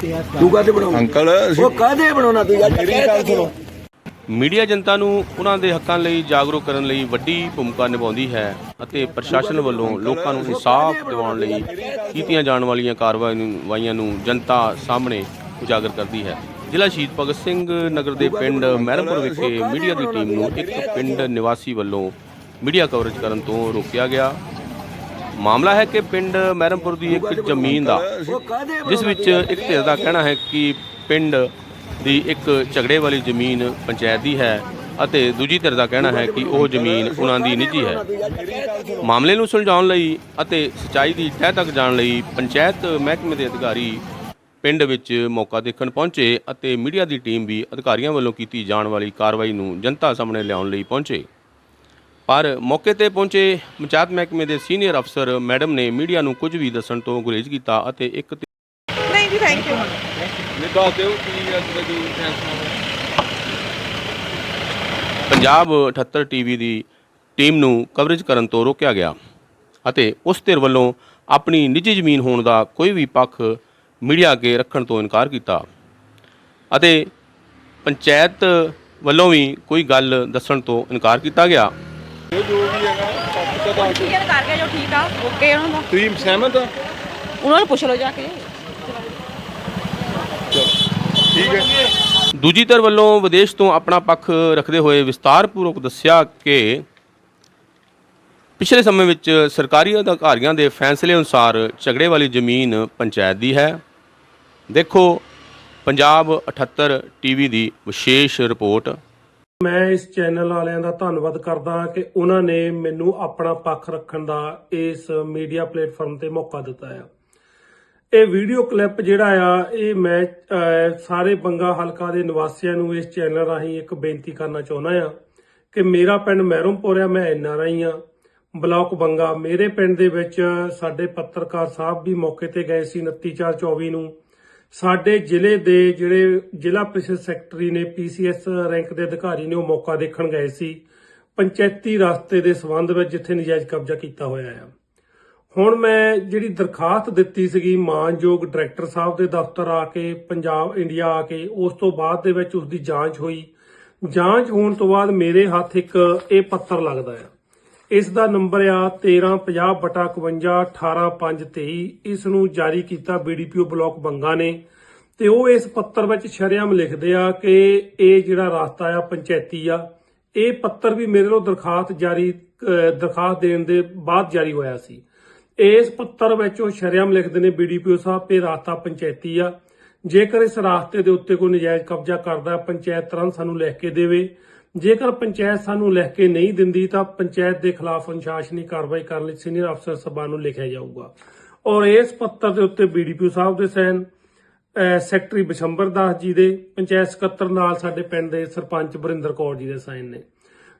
ਤੂੰ ਕਾਹਦੇ ਬਣਾਉਣਾ? ਅੰਕਲ ਅਸੀਂ ਉਹ ਕਾਹਦੇ ਬਣਾਉਣਾ ਤੂੰ ਯਾਰ? ਮੇਰੀ ਗੱਲ ਸੁਣੋ। ਮੀਡੀਆ ਜਨਤਾ ਨੂੰ ਉਹਨਾਂ ਦੇ ਹੱਕਾਂ ਲਈ ਜਾਗਰੂਕ ਕਰਨ ਲਈ ਵੱਡੀ ਭੂਮਿਕਾ ਨਿਭਾਉਂਦੀ ਹੈ ਅਤੇ ਪ੍ਰਸ਼ਾਸਨ ਵੱਲੋਂ ਲੋਕਾਂ ਨੂੰ ਇਨਸਾਫ ਦਿਵਾਉਣ ਲਈ ਕੀਤੀਆਂ ਜਾਣ ਵਾਲੀਆਂ ਕਾਰਵਾਈਆਂ ਨੂੰ ਜਨਤਾ ਸਾਹਮਣੇ ਉਜਾਗਰ ਕਰਦੀ ਹੈ। ਜ਼ਿਲ੍ਹਾ ਸ਼ਹੀਦ ਭਗਤ ਸਿੰਘ ਨਗਰ ਦੇ ਪਿੰਡ ਮਹਿਰਮਪੁਰ ਵਿਖੇ ਮੀਡੀਆ ਦੀ ਟੀਮ ਨੂੰ ਇੱਕ ਪਿੰਡ ਨਿਵਾਸੀ ਵੱਲੋਂ ਮੀਡੀਆ ਕਵਰੇਜ ਕਰਨ ਤੋਂ ਰੋਕਿਆ ਗਿਆ। ਮਾਮਲਾ ਹੈ ਕਿ ਪਿੰਡ ਮਹਿਰਮਪੁਰ ਦੀ ਇੱਕ ਜ਼ਮੀਨ ਦਾ, ਜਿਸ ਵਿੱਚ ਇੱਕ ਧਿਰ ਦਾ ਕਹਿਣਾ ਹੈ ਕਿ ਪਿੰਡ ਦੀ ਇੱਕ ਝਗੜੇ ਵਾਲੀ ਜ਼ਮੀਨ ਪੰਚਾਇਤ ਦੀ ਹੈ ਅਤੇ ਦੂਜੀ ਧਿਰ ਦਾ ਕਹਿਣਾ ਹੈ ਕਿ ਉਹ ਜ਼ਮੀਨ ਉਹਨਾਂ ਦੀ ਨਿੱਜੀ ਹੈ। ਮਾਮਲੇ ਨੂੰ ਸੁਲਝਾਉਣ ਲਈ ਅਤੇ ਸਚਾਈ ਦੀ ਤਹਿ ਤੱਕ ਜਾਣ ਲਈ ਪੰਚਾਇਤ ਮਹਿਕਮੇ ਦੇ ਅਧਿਕਾਰੀ ਪਿੰਡ ਵਿੱਚ ਮੌਕਾ ਦੇਖਣ ਪਹੁੰਚੇ ਅਤੇ ਮੀਡੀਆ ਦੀ ਟੀਮ ਵੀ ਅਧਿਕਾਰੀਆਂ ਵੱਲੋਂ ਕੀਤੀ ਜਾਣ ਵਾਲੀ ਕਾਰਵਾਈ ਨੂੰ ਜਨਤਾ ਸਾਹਮਣੇ ਲਿਆਉਣ ਲਈ ਪਹੁੰਚੇ। ਪਰ ਮੌਕੇ ਤੇ ਪਹੁੰਚੇ ਪੰਚਾਇਤ ਮਹਿਕਮੇ ਦੇ ਸੀਨੀਅਰ ਅਫਸਰ ਮੈਡਮ ਨੇ ਮੀਡੀਆ ਨੂੰ ਕੁਝ ਵੀ ਦੱਸਣ ਤੋਂ ਗੁਰੇਜ਼ ਕੀਤਾ ਅਤੇ ਇੱਕ ਨਹੀਂ ਜੀ ਥੈਂਕ ਯੂ ਨਹੀਂ ਦੱਸ ਦਿਓ ਕੀ ਅੱਜ ਦਾ ਜੋ ਫੈਸਲਾ ਪੰਜਾਬ 78 ਟੀਵੀ ਦੀ ਟੀਮ ਨੂੰ ਕਵਰੇਜ ਕਰਨ ਤੋਂ ਰੋਕਿਆ ਗਿਆ ਅਤੇ ਉਸ ਧਿਰ ਵੱਲੋਂ ਆਪਣੀ ਨਿੱਜੀ ਜ਼ਮੀਨ ਹੋਣ ਦਾ ਕੋਈ ਵੀ ਪੱਖ ਮੀਡੀਆ ਅੱਗੇ ਰੱਖਣ ਤੋਂ ਇਨਕਾਰ ਕੀਤਾ। ਅਤੇ ਪੰਚਾਇਤ ਵੱਲੋਂ ਵੀ ਕੋਈ ਗੱਲ ਦੱਸਣ ਤੋਂ ਇਨਕਾਰ ਕੀਤਾ ਗਿਆ। ਇਹ ਜੋ ਵੀ ਹੈਗਾ ਸਭ ਤੋਂ ਦੱਸ ਠੀਕ ਹੈ ਕਰ ਗਿਆ ਜੋ ਠੀਕ ਆ ਓਕੇ ਉਹਨਾਂ ਦਾ। ਤੁਸੀਂ ਸਹਿਮਤ ਆ? ਉਹਨਾਂ ਨੂੰ ਪੁੱਛ ਲਓ ਜਾ ਕੇ। ਠੀਕ ਹੈ। ਦੂਜੀ ਧਿਰ ਵੱਲੋਂ ਵਿਦੇਸ਼ ਤੋਂ ਆਪਣਾ ਪੱਖ ਰੱਖਦੇ ਹੋਏ ਵਿਸਤਾਰਪੂਰਵਕ ਦੱਸਿਆ ਕਿ ਪਿਛਲੇ ਸਮੇਂ ਵਿੱਚ ਸਰਕਾਰੀ ਅਧਿਕਾਰੀਆਂ ਦੇ ਫੈਸਲੇ ਅਨੁਸਾਰ ਝਗੜੇ ਵਾਲੀ ਜ਼ਮੀਨ ਪੰਚਾਇਤ ਦੀ ਹੈ। ਦੇਖੋ ਪੰਜਾਬ 78 ਟੀਵੀ ਦੀ ਵਿਸ਼ੇਸ਼ ਰਿਪੋਰਟ। ਮੈਂ ਇਸ ਚੈਨਲ ਵਾਲਿਆਂ ਦਾ ਧੰਨਵਾਦ ਕਰਦਾ ਕਿ ਉਹਨਾਂ ਨੇ ਮੈਨੂੰ ਆਪਣਾ ਪੱਖ ਰੱਖਣ ਦਾ ਇਸ ਮੀਡੀਆ ਪਲੇਟਫਾਰਮ ਤੇ ਮੌਕਾ ਦਿੱਤਾ ਆ। ਇਹ ਵੀਡੀਓ ਕਲਿੱਪ ਜਿਹੜਾ ਆ, ਇਹ ਮੈਂ ਸਾਰੇ ਬੰਗਾ ਹਲਕਾ ਦੇ ਨਿਵਾਸੀਆਂ ਨੂੰ ਇਸ ਚੈਨਲ ਰਾਹੀਂ ਇੱਕ ਬੇਨਤੀ ਕਰਨਾ ਚਾਹੁੰਦਾ ਆ ਕਿ ਮੇਰਾ ਪਿੰਡ ਮਹਿਰਮਪੁਰ ਆ, ਮੈਂ ਐਨਆਰਆਈ ਆ। ਬਲਾਕ ਬੰਗਾ, ਮੇਰੇ ਪਿੰਡ ਦੇ ਵਿੱਚ ਸਾਡੇ ਪੱਤਰਕਾਰ ਸਾਹਿਬ ਵੀ ਮੌਕੇ ਤੇ ਗਏ ਸੀ 29/4/24 ਨੂੰ। ਸਾਡੇ ਜ਼ਿਲ੍ਹੇ ਦੇ ਜਿਹੜੇ ਜ਼ਿਲ੍ਹਾ ਪ੍ਰੀਸ਼ਦ ਸੈਕਟਰੀ ਨੇ ਪੀਸੀਐਸ ਰੈਂਕ ਦੇ ਅਧਿਕਾਰੀ ਨੇ ਉਹ ਮੌਕਾ ਦੇਖਣ ਗਏ ਸੀ। ਪੰਚਾਇਤੀ ਰਸਤੇ ਦੇ ਸਬੰਧ ਵਿੱਚ ਜਿੱਥੇ ਨਜਾਇਜ਼ ਕਬਜ਼ਾ ਕੀਤਾ ਹੋਇਆ ਆ। ਹੁਣ ਮੈਂ ਜਿਹੜੀ ਦਰਖਾਸਤ ਦਿੱਤੀ ਸੀਗੀ ਮਾਨਯੋਗ ਡਾਇਰੈਕਟਰ ਸਾਹਿਬ ਦੇ ਦਫ਼ਤਰ ਆ ਕੇ, ਪੰਜਾਬ, ਇੰਡੀਆ ਆ ਕੇ, ਉਸ ਤੋਂ ਬਾਅਦ ਦੇ ਵਿੱਚ ਉਸ ਦੀ ਜਾਂਚ ਹੋਈ। ਜਾਂਚ ਹੋਣ ਤੋਂ ਬਾਅਦ ਮੇਰੇ ਹੱਥ ਇੱਕ ਇਹ ਪੱਤਰ ਲੱਗਦਾ ਆ। ਇਸ ਦਾ ਨੰਬਰ ਆ 1350/51 ਇਸ ਨੂੰ ਜਾਰੀ ਕੀਤਾ ਬੀਡੀਪੀਓ ਬਲਾਕ ਬੰਗਾ ਨੇ ਤੇ ਉਹ ਇਸ ਪੱਤਰ ਵਿੱਚ ਸ਼ਰੇਆਮ ਲਿਖਦੇ ਆ ਕਿ ਇਹ ਜਿਹੜਾ ਰਾਸਤਾ ਆ, ਪੰਚਾਇਤੀ ਆ, ਇਹ ਪੱਤਰ ਵੀ ਮੇਰੇ ਵੱਲੋਂ ਦਰਖਾਸਤ ਜਾਰੀ ਦਰਖਾਸਤ ਦੇਣ ਦੇ ਬਾਅਦ ਜਾਰੀ ਹੋਇਆ ਸੀ। ਇਸ ਪੱਤਰ ਵਿੱਚ ਉਹ ਸ਼ਰੇਆਮ ਲਿਖਦੇ ਨੇ ਬੀਡੀਪੀਓ ਸਾਹਿਬ ਇਹ ਰਾਸਤਾ ਪੰਚਾਇਤੀ ਆ। ਜੇਕਰ ਇਸ ਰਾਸਤੇ ਦੇ ਉੱਤੇ ਕੋਈ ਨਜਾਇਜ਼ ਕਬਜ਼ਾ ਕਰਦਾ, ਪੰਚਾਇਤ ਤੁਰੰਤ ਸਾਨੂੰ ਲਿਖ ਕੇ ਦੇਵੇ। ਜੇਕਰ ਪੰਚਾਇਤ ਸਾਨੂੰ ਲਿਖ ਕੇ ਨਹੀਂ ਦਿੰਦੀ ਤਾਂ ਪੰਚਾਇਤ ਦੇ ਖਿਲਾਫ ਅਨੁਸ਼ਾਸਨੀ ਕਾਰਵਾਈ ਕਰਨ ਲਈ ਸੀਨੀਅਰ ਅਫਸਰ ਸਭਾ ਨੂੰ ਲਿਖਿਆ ਜਾਊਗਾ। ਔਰ ਇਸ ਪੱਤਰ ਦੇ ਉੱਤੇ ਬੀਡੀਪੀਓ ਸਾਹਿਬ ਦੇ ਸਾਈਨ ਸੈਕਟਰੀ ਬਿਸ਼ੰਬਰ ਦਾਸ ਜੀ ਦੇ, ਪੰਚਾਇਤ ਸਕੱਤਰ ਨਾਲ ਸਾਡੇ ਪਿੰਡ ਦੇ ਸਰਪੰਚ ਬਰਿੰਦਰ ਕੌਰ ਜੀ ਦੇ ਸਾਈਨ ਨੇ।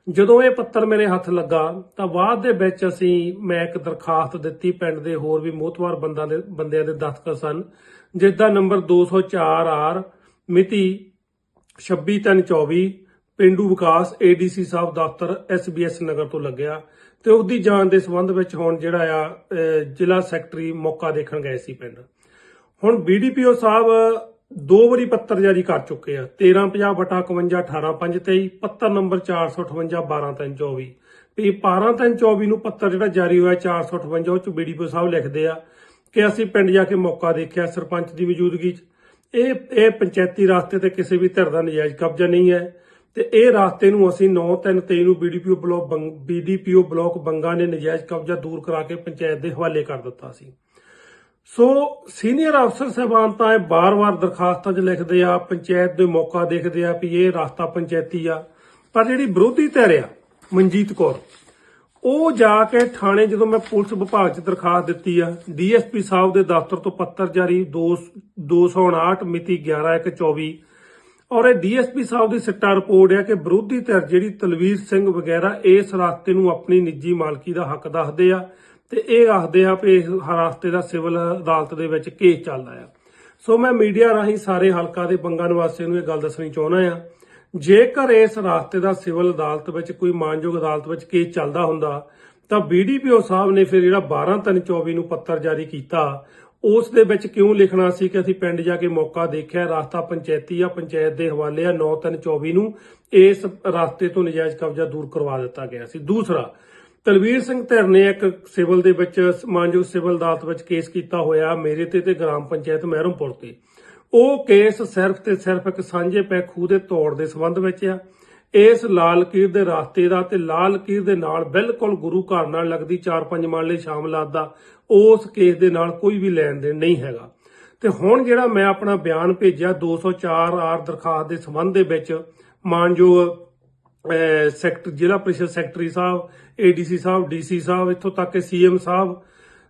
ਜਦੋਂ ਇਹ ਪੱਤਰ ਮੇਰੇ ਹੱਥ ਲੱਗਾ ਤਾਂ ਬਾਅਦ ਦੇ ਵਿੱਚ ਅਸੀਂ, ਮੈਂ ਇੱਕ ਦਰਖਾਸਤ ਦਿੱਤੀ ਪਿੰਡ ਦੇ ਹੋਰ ਵੀ ਮੋਹਤਵਾਰ ਬੰਦਾਂ ਦੇ, ਬੰਦਿਆਂ ਦੇ ਦਸਤਖਤ ਸਨ ਜਿਸ ਦਾ ਨੰਬਰ 204 ਆਰ ਮਿਤੀ 26/3/24 ਪਿੰਡੂ ਵਿਕਾਸ ਏਡੀਸੀ ਸਾਹਿਬ ਦਫ਼ਤਰ ਐਸਬੀਐਸ ਨਗਰ ਤੋਂ ਲੱਗਿਆ ਤੇ ਉਸ ਦੀ ਜਾਂਚ ਦੇ ਸੰਬੰਧ ਵਿੱਚ ਹੁਣ ਜਿਹੜਾ ਆ ਜ਼ਿਲ੍ਹਾ ਸੈਕਟਰੀ ਮੌਕਾ ਦੇਖਣ ਗਏ ਸੀ ਪਿੰਡ। ਹੁਣ ਬੀਡੀਪੀਓ ਸਾਹਿਬ ਦੋ ਵਾਰੀ ਪੱਤਰ ਜਾਰੀ ਕਰ ਚੁੱਕੇ ਆ। 1350/51 ਪੱਤਰ ਨੰਬਰ 458 ਵੀ 12324 ਨੂੰ ਪੱਤਰ ਜਿਹੜਾ ਜਾਰੀ ਹੋਇਆ 458 ਉਹ ਚ ਬੀਡੀਪੀਓ ਸਾਹਿਬ ਲਿਖਦੇ ਆ ਕਿ ਅਸੀਂ ਪਿੰਡ ਜਾ ਕੇ ਮੌਕਾ ਦੇਖਿਆ ਸਰਪੰਚ ਦੀ ਮੌਜੂਦਗੀ 'ਚ। ਇਹ ਇਹ ਪੰਚਾਇਤੀ ਰਾਸਤੇ ਤੇ ਕਿਸੇ ਵੀ ਧਿਰ ਦਾ ਨਜਾਇਜ਼ ਕਬਜ਼ਾ ਨਹੀਂ ਹੈ। ਤੇ ਇਹ ਰਾਸਤੇ ਨੂੰ ਅਸੀਂ 9-3-23 ਨੂੰ BDPO block BDPO block Banga ਨੇ ਨਜਾਇਜ਼ ਕਬਜ਼ਾ ਦੂਰ ਕਰਾ ਕੇ ਪੰਚਾਇਤ ਦੇ ਹਵਾਲੇ ਕਰ ਦਿੱਤਾ ਸੀ। ਸੋ ਸੀਨੀਅਰ ਅਫਸਰ ਸਾਹਿਬਾਨ ਤਾਂ ਇਹ ਬਾਰ-ਬਾਰ ਦਰਖਾਸਤਾਂ 'ਚ ਲਿਖਦੇ ਆ, ਪੰਚਾਇਤ ਦੇ ਮੌਕਾ ਦੇਖਦੇ ਆ ਵੀ ਇਹ ਰਾਸਤਾ ਪੰਚਾਇਤੀ ਆ। ਪਰ ਜਿਹੜੀ ਵਿਰੋਧੀ ਧਿਰ ਆ, ਮਨਜੀਤ ਕੌਰ, ਉਹ ਜਾ ਕੇ ਥਾਣੇ ਜਦੋਂ ਮੈਂ ਪੁਲਿਸ ਵਿਭਾਗ 'ਚ ਦਰਖਾਸਤ ਦਿੱਤੀ ਆ ਡੀਐਸਪੀ ਸਾਹਿਬ ਦੇ ਦਫ਼ਤਰ ਤੋਂ ਪੱਤਰ ਜਾਰੀ 2 259 ਮਿਤੀ 11/1/24 ਔਰ ਇਹ ਡੀਐਸਪੀ ਸਾਹਿਬ ਦੀ ਸਿੱਟਾ ਰਿਪੋਰਟ ਹੈ ਕਿ ਵਿਰੋਧੀ ਧਿਰ ਜਿਹੜੀ ਤਲਵੀਰ ਸਿੰਘ ਵਗੈਰਾ, ਇਸ ਰਸਤੇ ਨੂੰ ਆਪਣੀ ਨਿੱਜੀ ਮਾਲਕੀ ਦਾ ਹੱਕ ਦੱਸਦੇ ਆ ਤੇ ਇਹ ਆਖਦੇ ਆ ਕਿ ਇਸ ਰਸਤੇ ਦਾ ਸਿਵਲ ਅਦਾਲਤ ਦੇ ਵਿੱਚ ਕੇਸ ਚੱਲਦਾ ਆ। ਸੋ ਮੈਂ ਮੀਡੀਆ ਰਾਹੀਂ ਸਾਰੇ ਹਲਕਾ ਦੇ ਬੰਗਾ ਨਿਵਾਸੀਆਂ ਨੂੰ ਇਹ ਗੱਲ ਦੱਸਣੀ ਚਾਹੁੰਦਾ ਆ, ਜੇਕਰ ਇਸ ਰਾਸਤੇ ਦਾ ਸਿਵਲ ਅਦਾਲਤ ਵਿੱਚ ਕੋਈ ਮਾਨਯੋਗ ਅਦਾਲਤ ਵਿੱਚ ਕੇਸ ਚੱਲਦਾ ਹੁੰਦਾ, ਤਾਂ ਬੀਡੀਪੀਓ ਸਾਹਿਬ ਨੇ ਫਿਰ ਜਿਹੜਾ 12 3 24 ਨੂੰ ਪੱਤਰ ਜਾਰੀ ਕੀਤਾ ਉਸ ਦੇ ਵਿੱਚ ਕਿਉਂ ਲਿਖਣਾ ਸੀ ਕਿ ਅਸੀਂ ਪਿੰਡ ਜਾ ਕੇ ਮੌਕਾ ਦੇਖਿਆ, ਰਸਤਾ ਪੰਚਾਇਤੀ ਆ, ਪੰਚਾਇਤ ਦੇ ਹਵਾਲੇ ਆ 9324 ਨੂੰ ਇਸ ਰਸਤੇ ਤੋਂ ਨਜਾਇਜ਼ ਕਬਜ਼ਾ ਦੂਰ ਕਰਵਾ ਦਿੱਤਾ ਗਿਆ ਸੀ। ਦੂਸਰਾ, ਤਲਵੀਰ ਸਿੰਘ ਧਿਰ ਨੇ ਇੱਕ ਸਿਵਲ ਦੇ ਵਿੱਚ ਮਾਨਯੋਗ ਸਿਵਲ ਅਦਾਲਤ ਵਿੱਚ ਕੇਸ ਕੀਤਾ ਹੋਇਆ ਮੇਰੇ ਤੇ ਤੇ ਗ੍ਰਾਮ ਪੰਚਾਇਤ ਮਹਿਰਮਪੁਰ ਤੇ। ਉਹ ਕੇਸ ਸਿਰਫ ਤੇ ਸਿਰਫ ਇੱਕ ਸਾਂਝੇ ਪੈ ਖੂਹ ਦੇ ਤੋੜ ਦੇ ਸੰਬੰਧ ਵਿੱਚ ਆ। ਇਸ ਲਾਲ ਕੀਰ ਦੇ ਰਾਸਤੇ ਦਾ ਤੇ ਲਾਲ ਕੀਰ ਦੇ ਨਾਲ ਬਿਲਕੁਲ ਗੁਰੂ ਘਰ ਨਾਲ ਲੱਗਦੀ 4-5 ਮਾਲੇ ਸ਼ਾਮਲਾਤ ਦਾ, ਉਸ ਕੇਸ ਦੇ ਨਾਲ ਕੋਈ ਵੀ ਲੈਣ ਦੇਣ ਨਹੀਂ ਹੈਗਾ। ਤੇ ਹੁਣ ਜਿਹੜਾ ਮੈਂ ਆਪਣਾ ਬਿਆਨ ਭੇਜਿਆ 204 ਆਰ ਦਰਖਾਸਤ ਦੇ ਸੰਬੰਧ ਦੇ ਵਿੱਚ, ਮਾਨਯੋਗ, ਅਹ ਸੈਕਟਰ ਜ਼ਿਲ੍ਹਾ ਪ੍ਰੀਸ਼ਦ ਸੈਕਟਰੀ ਸਾਹਿਬ ਏਡੀਸੀ ਸਾਹਿਬ ਡੀਸੀ ਸਾਹਿਬ, ਇੱਥੋਂ ਤੱਕ ਕਿ ਸੀਐਮ ਸਾਹਿਬ,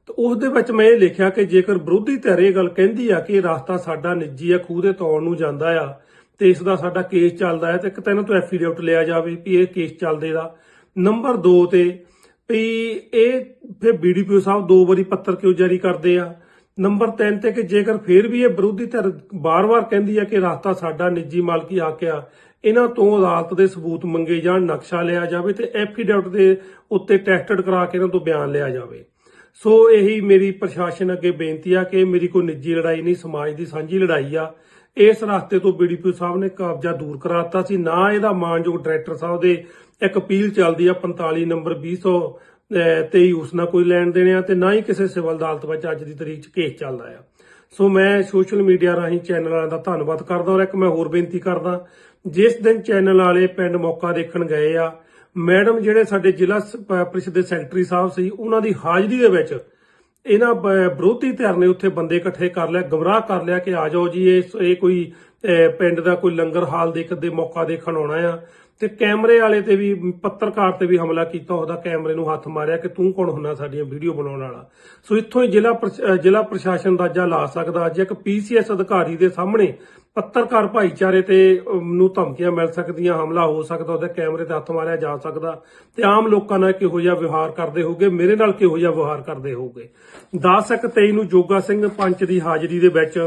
ਤੇ ਉਸ ਦੇ ਵਿੱਚ ਮੈਂ ਇਹ ਲਿਖਿਆ ਕਿ ਜੇਕਰ ਵਿਰੋਧੀ ਧਿਰ ਇਹ ਗੱਲ ਕਹਿੰਦੀ ਆ ਕਿ ਇਹ ਰਸਤਾ ਸਾਡਾ ਨਿੱਜੀ ਆ, ਖੂਹ ਦੇ ਤੌਣ ਨੂੰ ਜਾਂਦਾ ਆ ਤੇ ਇਸ ਦਾ ਸਾਡਾ ਕੇਸ ਚੱਲਦਾ ਹੈ ਤੇ ਇੱਕ ਤਾਂ ਇਹਨਾਂ ਤੋਂ ਐਫੀਡੇਵਿਟ ਲਿਆ ਜਾਵੇ ਵੀ ਇਹ ਕੇਸ ਚੱਲਦੇ ਦਾ। ਨੰਬਰ 2 ਤੇ ਵੀ ਇਹ ਫਿਰ ਬੀਡੀਪੀਓ ਸਾਹਿਬ ਦੋ ਵਾਰੀ ਪੱਤਰ ਕਿਉਂ ਜਾਰੀ ਕਰਦੇ ਆ? ਨੰਬਰ 3 ਤੇ ਕਿ ਜੇਕਰ ਫਿਰ ਵੀ ਇਹ ਵਿਰੋਧੀ ਧਿਰ ਬਾਰ-ਬਾਰ ਕਹਿੰਦੀ ਆ ਕਿ ਰਸਤਾ ਸਾਡਾ ਨਿੱਜੀ ਮਾਲਕੀ ਹੱਕ ਆ ਇਹਨਾਂ ਤੋਂ ਅਦਾਲਤ ਦੇ ਸਬੂਤ ਮੰਗੇ ਜਾਣ, ਨਕਸ਼ਾ ਲਿਆ ਜਾਵੇ ਤੇ ਐਫੀਡੇਵਿਟ ਦੇ ਉੱਤੇ ਟੈਸਟਡ ਕਰਾ ਕੇ ਇਹਨਾਂ ਤੋਂ ਬਿਆਨ ਲਿਆ ਜਾਵੇ। ਸੋ ਇਹੀ ਮੇਰੀ ਪ੍ਰਸ਼ਾਸਨ ਅੱਗੇ ਬੇਨਤੀ ਆ ਕਿ ਮੇਰੀ ਕੋਈ ਨਿੱਜੀ ਲੜਾਈ ਨਹੀਂ, ਸਮਾਜ ਦੀ ਸਾਂਝੀ ਲੜਾਈ ਆ। ਇਸ ਰਸਤੇ ਤੋਂ ਬੀਡੀਪੀ ਸਾਹਿਬ ਨੇ ਕਬਜ਼ਾ ਦੂਰ ਕਰਾਤਾ ਸੀ। ਨਾ ਇਹਦਾ ਮਾਨਯੋਗ ਡਾਇਰੈਕਟਰ ਸਾਹਿਬ ਦੇ ਇੱਕ ਅਪੀਲ ਚੱਲਦੀ ਆ 45 ਨੰਬਰ 200 ਤੇ ਉਸ ਨਾਲ ਕੋਈ ਲੈਣ ਦੇਣ ਆ ਤੇ ਨਾ ਹੀ ਕਿਸੇ ਸਿਵਲ ਅਦਾਲਤ ਵਿੱਚ ਅੱਜ ਦੀ ਤਰੀਕ 'ਚ ਕੇਸ ਚੱਲਦਾ ਆ। ਸੋ ਮੈਂ ਸੋਸ਼ਲ ਮੀਡੀਆ ਰਾਹੀਂ ਚੈਨਲ ਵਾਲਿਆਂ ਦਾ ਧੰਨਵਾਦ ਕਰਦਾ ਔਰ ਇੱਕ ਮੈਂ ਹੋਰ ਬੇਨਤੀ ਕਰਦਾ, ਜਿਸ ਦਿਨ ਚੈਨਲ ਵਾਲੇ ਪਿੰਡ ਮੌਕਾ ਦੇਖਣ ਗਏ ਆ, ਮੈਡਮ ਜਿਹੜੇ ਸਾਡੇ ਜ਼ਿਲ੍ਹਾ ਸ- ਪ- ਪ੍ਰੀਸ਼ਦ ਦੇ ਸੈਕਟਰੀ ਸਾਹਿਬ ਸੀ, ਉਹਨਾਂ ਦੀ ਹਾਜ਼ਰੀ ਦੇ ਵਿੱਚ ਇਹਨਾਂ ਬ- ਵਿਰੋਧੀ ਧਿਰ ਨੇ ਉੱਥੇ ਬੰਦੇ ਇਕੱਠੇ ਕਰ ਲਿਆ ਗਮਰਾਹ ਕਰ ਲਿਆ ਕਿ ਆ ਜਾਓ ਜੀ ਇਹ ਇਹ ਕੋਈ ਪਿੰਡ ਦਾ ਕੋਈ ਲੰਗਰ ਹਾਲ ਦੇਖ, ਦੇ ਮੌਕਾ ਦੇਖਣ ਆਉਣਾ ਆ। ਤੇ ਕੈਮਰੇ ਵਾਲੇ ਤੇ ਵੀ, ਪੱਤਰਕਾਰ ਤੇ ਵੀ ਹਮਲਾ ਕੀਤਾ, ਉਹਦਾ ਕੈਮਰੇ ਨੂੰ ਹੱਥ ਮਾਰਿਆ ਕਿ ਤੂੰ ਕੌਣ ਹੁੰਨਾ ਸਾਡੀਆਂ ਵੀਡੀਓ ਬਣਾਉਣ ਵਾਲਾ। ਸੋ ਇੱਥੋਂ ਹੀ ਜ਼ਿਲ੍ਹਾ ਜ਼ਿਲ੍ਹਾ ਪ੍ਰਸ਼ਾਸਨ ਅੰਦਾਜ਼ਾ ਲਾ ਸਕਦਾ ਅੱਜ ਇੱਕ ਪੀਸੀਐਸ ਅਧਿਕਾਰੀ ਦੇ ਸਾਹਮਣੇ ਪੱਤਰਕਾਰ ਭਾਈਚਾਰੇ ਤੇ ਨੂੰ ਧਮਕੀਆਂ ਮਿਲ ਸਕਦੀਆਂ, ਹਮਲਾ ਹੋ ਸਕਦਾ, ਉਹਦੇ ਕੈਮਰੇ ਤੇ ਹੱਥ ਮਾਰਿਆ ਜਾ ਸਕਦਾ। ਤੇ ਆਮ ਲੋਕਾਂ ਨਾਲ ਕਿਹੋ ਜਿਹਾ ਵਿਵਹਾਰ ਕਰਦੇ ਹੋਗੇ? ਮੇਰੇ ਨਾਲ ਕਿਹੋ ਜਿਹਾ ਵਿਵਹਾਰ ਕਰਦੇ ਹੋਗੇ? 10 ਇੱਕ 23 ਨੂੰ ਜੋਗਾ ਸਿੰਘ ਪੰਚ ਦੀ ਹਾਜ਼ਰੀ ਦੇ ਵਿੱਚ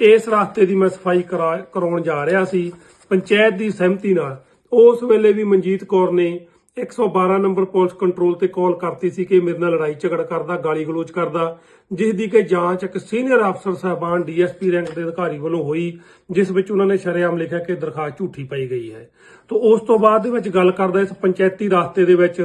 ਇਸ ਰਸਤੇ ਦੀ ਮੈਂ ਸਫ਼ਾਈ ਕਰਾਉਣ ਜਾ ਰਿਹਾ ਸੀ। ਪੰਚਾਇਤ ਦੀ ਸਹਿਮਤੀ ਨਾਲ ਉਸ ਵੇਲੇ ਵੀ ਮਨਜੀਤ ਕੌਰ ਨੇ 112 ਨੰਬਰ ਪੁਲਿਸ ਕੰਟਰੋਲ ਤੇ ਕਾਲ ਕਰਤੀ ਸੀ ਕਿ ਮੇਰੇ ਨਾਲ ਲੜਾਈ ਝਗੜਾ ਕਰਦਾ, ਗਾਲੀ ਗਲੋਚ ਕਰਦਾ ਜਿਸ ਦੀ ਕਿ ਜਾਂਚ ਇੱਕ ਸੀਨੀਅਰ ਅਫਸਰ ਸਾਹਿਬਾਨ ਡੀਐਸਪੀ ਰੈਂਕ ਦੇ ਅਧਿਕਾਰੀ ਵੱਲੋਂ ਹੋਈ, ਜਿਸ ਵਿੱਚ ਉਹਨਾਂ ਨੇ ਸ਼ਰੇਆਮ ਲਿਖਿਆ ਕਿ ਦਰਖਾਸਤ ਝੂਠੀ ਪਾਈ ਗਈ ਹੈ। ਤੋਂ ਉਸ ਤੋਂ ਬਾਅਦ ਦੇ ਵਿੱਚ ਗੱਲ ਕਰਦਾ ਇਸ ਪੰਚਾਇਤੀ ਰਾਸਤੇ ਦੇ ਵਿੱਚ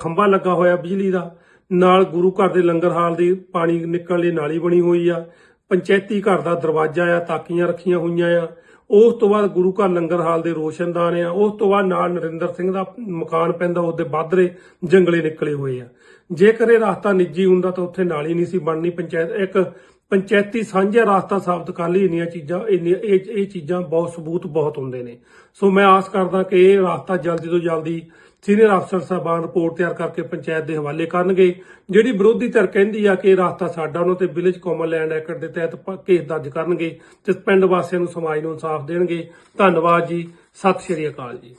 ਖੰਭਾ ਲੱਗਾ ਹੋਇਆ ਬਿਜਲੀ ਦਾ, ਨਾਲ ਗੁਰੂ ਘਰ ਦੇ ਲੰਗਰ ਹਾਲ ਦੀ ਪਾਣੀ ਨਿਕਲਣ ਲਈ ਨਾਲੀ ਬਣੀ ਹੋਈ ਆ, ਪੰਚਾਇਤੀ ਘਰ ਦਾ ਦਰਵਾਜ਼ਾ ਆ, ਤਾਕੀਆਂ ਰੱਖੀਆਂ ਹੋਈਆਂ ਆ ਉਸ ਤੋਂ ਬਾਅਦ ਗੁਰੂ ਘਰ ਲੰਗਰ ਹਾਲ ਦੇ ਰੋਸ਼ਨਦਾਨ ਆ। ਉਸ ਤੋਂ ਬਾਅਦ ਨਾਲ ਨਰਿੰਦਰ ਸਿੰਘ ਦਾ ਮਕਾਨ ਪੈਂਦਾ, ਉਹਦੇ ਬਾਦਰੇ ਜੰਗਲੇ ਨਿਕਲੇ ਹੋਏ ਆ। ਜੇਕਰ ਇਹ ਰਸਤਾ ਨਿੱਜੀ ਹੁੰਦਾ ਤਾਂ ਉੱਥੇ ਨਾਲੀ ਨਹੀਂ ਸੀ ਬਣਨੀ, ਪੰਚਾਇਤ, ਇੱਕ ਪੰਚਾਇਤੀ ਸਾਂਝਾ ਰਾਸਤਾ ਸਾਬਤ ਕਰ ਲਈ ਇੰਨੀਆਂ ਚੀਜ਼ਾਂ, ਇੰਨੀਆਂ, ਇਹ ਇਹ ਚੀਜ਼ਾਂ ਬਹੁਤ, ਸਬੂਤ ਬਹੁਤ ਹੁੰਦੇ ਨੇ। ਸੋ ਮੈਂ ਆਸ ਕਰਦਾ ਕਿ ਇਹ ਰਾਸਤਾ ਜਲਦੀ ਤੋਂ ਜਲਦੀ ਸੀਨੀਅਰ ਅਫਸਰ ਸਾਹਿਬਾਨ ਰਿਪੋਰਟ ਤਿਆਰ ਕਰਕੇ ਪੰਚਾਇਤ ਦੇ ਹਵਾਲੇ ਕਰਨਗੇ। ਜਿਹੜੀ ਵਿਰੋਧੀ ਧਿਰ ਕਹਿੰਦੀ ਆ ਕਿ ਇਹ ਰਾਸਤਾ ਸਾਡਾ, ਉਹਨਾਂ ਤੇ ਵਿਲੇਜ ਕਾਮਨ ਲੈਂਡ ਐਕਟ ਦੇ ਤਹਿਤ ਕੇਸ ਦਰਜ ਕਰਨਗੇ ਤੇ ਪਿੰਡ ਵਾਸੀਆਂ ਨੂੰ ਸਮਾਜ ਨੂੰ ਇਨਸਾਫ ਦੇਣਗੇ। ਧੰਨਵਾਦ ਜੀ। ਸਤਿ ਸ਼੍ਰੀ ਅਕਾਲ ਜੀ।